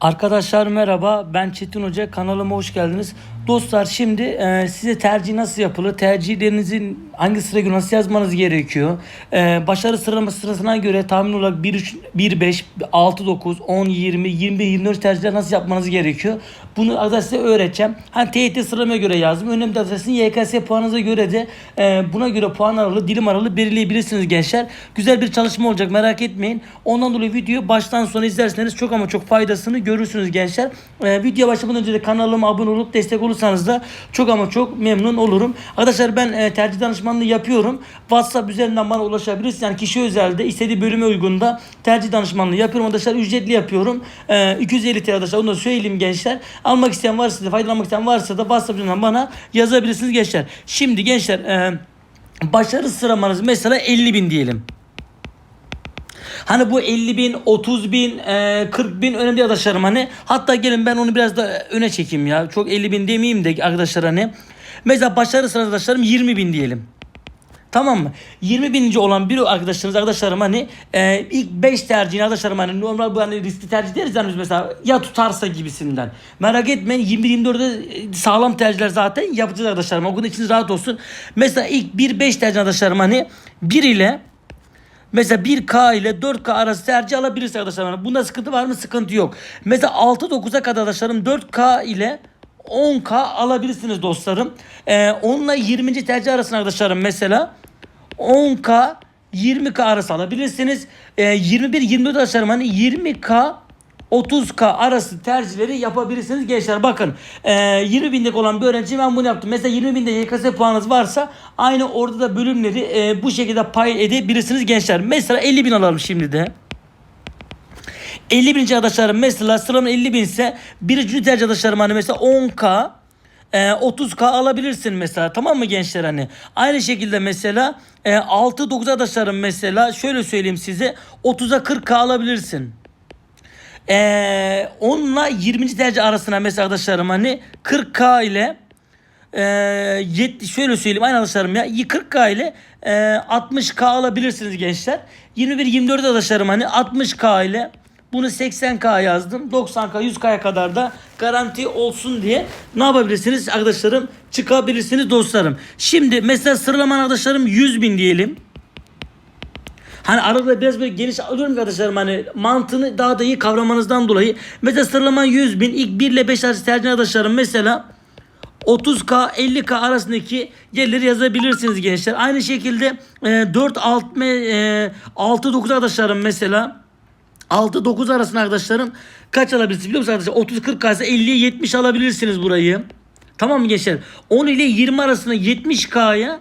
Arkadaşlar merhaba ben Çetin Hoca kanalıma hoş geldiniz. Dostlar şimdi e, size tercih nasıl yapılır? Tercihlerinizin hangi sıraya göre nasıl yazmanız gerekiyor? E, başarı sıralaması sırasına göre tahmin olarak 1 3 1 5 6 9 10 20 21 24 tercihler nasıl yapmanız gerekiyor? Bunu arkadaşlar size öğreteceğim. Hani TYT sıralamaya göre yazdım. Önemli de YKS puanınıza göre de e, buna göre puan aralığı, dilim aralığı belirleyebilirsiniz gençler. Güzel bir çalışma olacak merak etmeyin. Ondan dolayı videoyu baştan sona izlerseniz çok ama çok faydasını görürsünüz gençler. E, videoya başlamadan önce de kanalıma abone olup destek olursanız da çok ama çok memnun olurum. Arkadaşlar ben e, tercih danışmanlığı yapıyorum. WhatsApp üzerinden bana ulaşabilirsiniz. Yani kişi özelde istediği bölüme uygun da tercih danışmanlığı yapıyorum. Arkadaşlar ücretli yapıyorum. E, 250 TL arkadaşlar onu da söyleyeyim gençler. Almak isteyen varsa da faydalanmak isteyen varsa da WhatsApp üzerinden bana yazabilirsiniz gençler. Şimdi gençler e, başarı sıramanız mesela 50 bin diyelim. Hani bu 50 bin, 30 bin, e, 40 bin önemli arkadaşlarım hani. Hatta gelin ben onu biraz da öne çekeyim ya. Çok 50 bin demeyeyim de arkadaşlar hani. Mesela başarı sırası arkadaşlarım 20 bin diyelim. Tamam mı? 20 bininci olan bir arkadaşlarınız arkadaşlarım hani e, ilk 5 tercihini arkadaşlarım hani normal bu hani riskli tercih deriz yani biz mesela ya tutarsa gibisinden. Merak etmeyin 20-24'de sağlam tercihler zaten yapacağız arkadaşlarım. O konuda içiniz rahat olsun. Mesela ilk 1-5 tercih arkadaşlarım hani 1 ile Mesela 1K ile 4K arası tercih alabilirsiniz arkadaşlar. Bunda sıkıntı var mı? Sıkıntı yok. Mesela 6-9'a kadar arkadaşlarım 4K ile 10K alabilirsiniz dostlarım. Ee, onunla 20. tercih arasında arkadaşlarım mesela 10K 20K arası alabilirsiniz. Ee, 21-24 arkadaşlarım hani 20K 30K arası tercihleri yapabilirsiniz gençler. Bakın e, 20 binlik olan bir öğrenci ben bunu yaptım. Mesela 20 binde YKS puanınız varsa aynı orada da bölümleri e, bu şekilde pay edebilirsiniz gençler. Mesela 50 bin alalım şimdi de. 50 bin arkadaşlarım mesela sıralama 50 bin ise birinci tercih arkadaşlarım hani mesela 10K e, 30K alabilirsin mesela tamam mı gençler hani. Aynı şekilde mesela e, 6-9 arkadaşlarım mesela şöyle söyleyeyim size 30'a 40K alabilirsin. Ee, onunla 20. tercih arasına mesela arkadaşlarım hani 40k ile e, yet, şöyle söyleyeyim aynı arkadaşlarım ya 40k ile e, 60k alabilirsiniz gençler. 21-24 arkadaşlarım hani 60k ile bunu 80k yazdım. 90k 100k'ya kadar da garanti olsun diye ne yapabilirsiniz arkadaşlarım? Çıkabilirsiniz dostlarım. Şimdi mesela sıralaman arkadaşlarım 100 bin diyelim. Hani arada biraz böyle geniş alıyorum arkadaşlarım hani mantığını daha da iyi kavramanızdan dolayı. Mesela sıralama 100 bin ilk 1 ile 5 arası tercih arkadaşlarım mesela 30k 50k arasındaki gelirleri yazabilirsiniz gençler. Aynı şekilde e, 4 6 e, 6 9 arkadaşlarım mesela 6-9 arasında arkadaşlarım kaç alabilirsiniz biliyor musunuz arkadaşlar? 30-40 kaysa 50'ye 70 alabilirsiniz burayı. Tamam mı gençler? 10 ile 20 arasında 70K'ya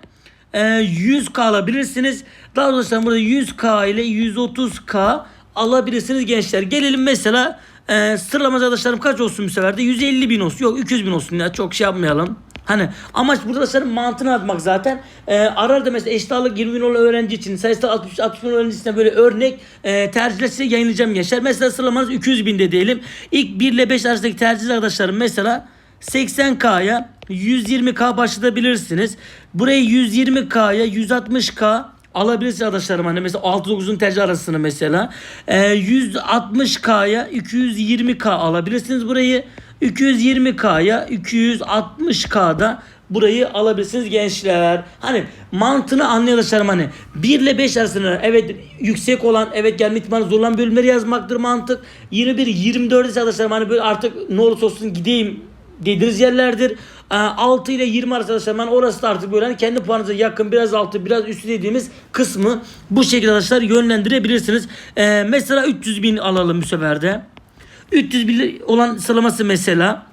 e, 100K alabilirsiniz. Daha doğrusu burada 100K ile 130K alabilirsiniz gençler. Gelelim mesela e, sıralama arkadaşlarım kaç olsun bu sefer de? 150 bin olsun. Yok 200 bin olsun ya çok şey yapmayalım. Hani amaç burada senin mantığını atmak zaten. Ee, arada mesela eşit ağırlık 20 bin olan öğrenci için sayısı 60, 60 bin öğrencisine böyle örnek e, tercihler size yayınlayacağım gençler. Mesela sıralamanız 200 binde diyelim. İlk 1 ile 5 arasındaki tercih arkadaşlarım mesela 80K'ya 120K başlatabilirsiniz. Burayı 120K'ya 160K alabilirsiniz arkadaşlarım hani mesela 6-9'un tercih arasını mesela ee, 160K'ya 220K alabilirsiniz burayı 220K'ya 260K'da burayı alabilirsiniz gençler. Hani mantığını arkadaşlarım hani 1 ile 5 arasında evet yüksek olan evet gelme ihtimali zorlanan bölümleri yazmaktır mantık. 21 24 ise arkadaşlarım hani böyle artık ne olursa olsun gideyim dediğiniz yerlerdir. 6 ile 20 arası arkadaşlar ben orası da artık böyle hani kendi puanınıza yakın biraz altı biraz üstü dediğimiz kısmı bu şekilde arkadaşlar yönlendirebilirsiniz. Ee, mesela 300 bin alalım bu seferde. 300 bin olan sıralaması mesela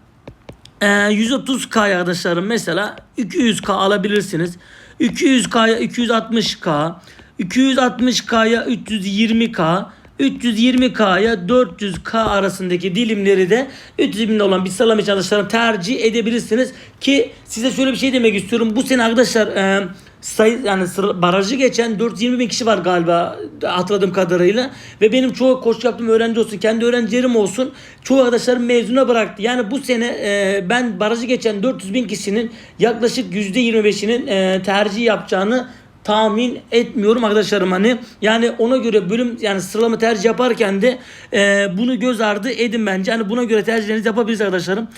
e, 130K arkadaşlarım mesela 200K alabilirsiniz. 200K'ya 260K 260K'ya 320K 320K'ya 400K arasındaki dilimleri de 300 binde olan bir için arkadaşlarım tercih edebilirsiniz. Ki size şöyle bir şey demek istiyorum. Bu sene arkadaşlar e, sayı yani barajı geçen 420 bin kişi var galiba hatırladığım kadarıyla. Ve benim çoğu koç yaptığım öğrenci olsun kendi öğrencilerim olsun çoğu arkadaşlarım mezuna bıraktı. Yani bu sene e, ben barajı geçen 400 bin kişinin yaklaşık %25'inin e, tercih yapacağını tahmin etmiyorum arkadaşlarım hani yani ona göre bölüm yani sıralama tercih yaparken de e, bunu göz ardı edin bence hani buna göre tercihlerinizi yapabilirsiniz arkadaşlarım.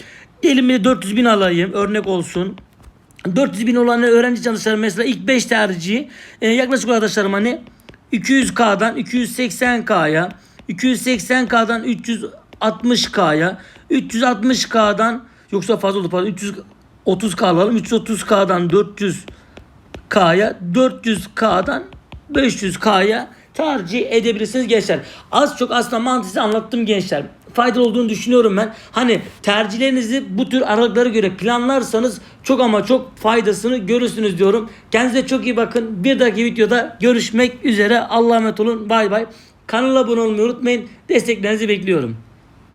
Diyelim bir de 400 bin alayım örnek olsun. 400 bin olan öğrenci çalışanları mesela ilk 5 tercihi e, yaklaşık arkadaşlarım hani 200K'dan 280K'ya 280K'dan 360K'ya 360K'dan yoksa fazla oldu pardon 330K alalım 330K'dan 400K'ya 400K'dan 500K'ya tercih edebilirsiniz gençler. Az çok aslında mantığı anlattım gençler. Faydalı olduğunu düşünüyorum ben. Hani tercihlerinizi bu tür aralıklara göre planlarsanız çok ama çok faydasını görürsünüz diyorum. Kendinize çok iyi bakın. Bir dahaki videoda görüşmek üzere. Allah'a emanet olun. Bay bay. Kanala abone olmayı unutmayın. Desteklerinizi bekliyorum.